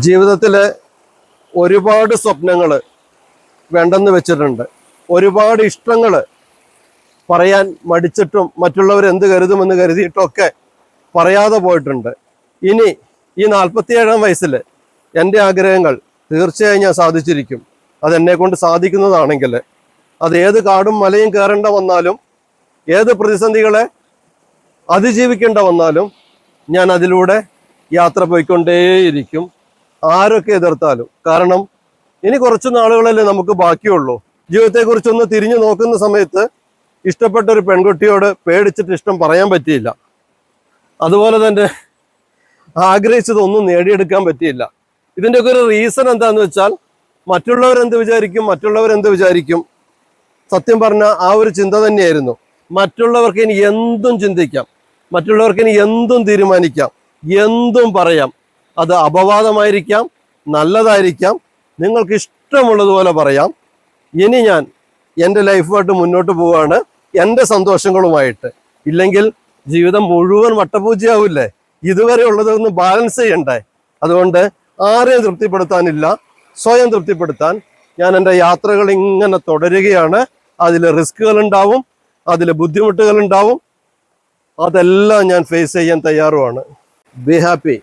ജീവിതത്തിൽ ഒരുപാട് സ്വപ്നങ്ങൾ വേണ്ടെന്ന് വെച്ചിട്ടുണ്ട്. ഒരുപാട് ഇഷ്ടങ്ങൾ പറയാൻ മടിച്ചിട്ടും മറ്റുള്ളവർ എന്ത് കരുതുമെന്ന് കരുതിയിട്ടൊക്കെ പറയാതെ പോയിട്ടുണ്ട്. ഇനി ഈ നാൽപ്പത്തിയേഴാം വയസ്സിൽ എന്റെ ആഗ്രഹങ്ങൾ തീർച്ചയായും ഞാൻ സാധിച്ചിരിക്കും. അതെന്നെ കൊണ്ട് സാധിക്കുന്നതാണെങ്കിൽ അത് ഏത് കാടും മലയും കയറേണ്ട വന്നാലും ഏത് പ്രതിസന്ധികളെ അതിജീവിക്കേണ്ട വന്നാലും ഞാൻ അതിലൂടെ യാത്ര പോയിക്കൊണ്ടേയിരിക്കും. ആരൊക്കെ എതിർത്താലും. കാരണം ഇനി കുറച്ച് നാളുകളല്ലേ നമുക്ക് ബാക്കിയുള്ളൂ. ജീവിതത്തെക്കുറിച്ചൊന്ന് തിരിഞ്ഞു നോക്കുന്ന സമയത്ത് ഇഷ്ടപ്പെട്ട ഒരു പെൺകുട്ടിയോട് പേടിച്ചിട്ട് ഇഷ്ടം പറയാൻ പറ്റിയില്ല. അതുപോലെ തന്നെ ആഗ്രഹിച്ചതൊന്നും നേടിയെടുക്കാൻ പറ്റിയില്ല. ഇതിന്റെയൊക്കെ ഒരു റീസൺ എന്താന്ന് വെച്ചാൽ മറ്റുള്ളവർ എന്ത് വിചാരിക്കും മറ്റുള്ളവർ എന്ത് വിചാരിക്കും? സത്യം പറഞ്ഞ ആ ഒരു ചിന്ത തന്നെയായിരുന്നു. മറ്റുള്ളവർക്ക് ഇനി എന്തും ചിന്തിക്കാം. മറ്റുള്ളവർക്ക് ഇനി എന്തും തീരുമാനിക്കാം. എന്തും പറയാം. അത് അപവാദമായിരിക്കാം നല്ലതായിരിക്കാം. നിങ്ങൾക്ക് ഇഷ്ടമുള്ളതുപോലെ പറയാം. ഇനി ഞാൻ എന്റെ ലൈഫുമായിട്ട് മുന്നോട്ട് പോവുകയാണ്. എന്റെ സന്തോഷങ്ങളുമായിട്ട്. ഇല്ലെങ്കിൽ ജീവിതം മുഴുവൻ വട്ടപൂജയാവില്ലേ ഇതുവരെ ഉള്ളതൊന്ന് ബാലൻസ് ചെയ്യണ്ടേ? അതുകൊണ്ട് ആരെയും തൃപ്തിപ്പെടുത്താനില്ല. സ്വയം തൃപ്തിപ്പെടുത്താൻ ഞാൻ എന്റെ യാത്രകൾ ഇങ്ങനെ തുടരുകയാണ്. അതിൽ റിസ്കുകൾ ഉണ്ടാവും അതിൽ ബുദ്ധിമുട്ടുകൾ ഉണ്ടാവും. അതെല്ലാം ഞാൻ ഫേസ് ചെയ്യാൻ തയ്യാറുമാണ്. Be happy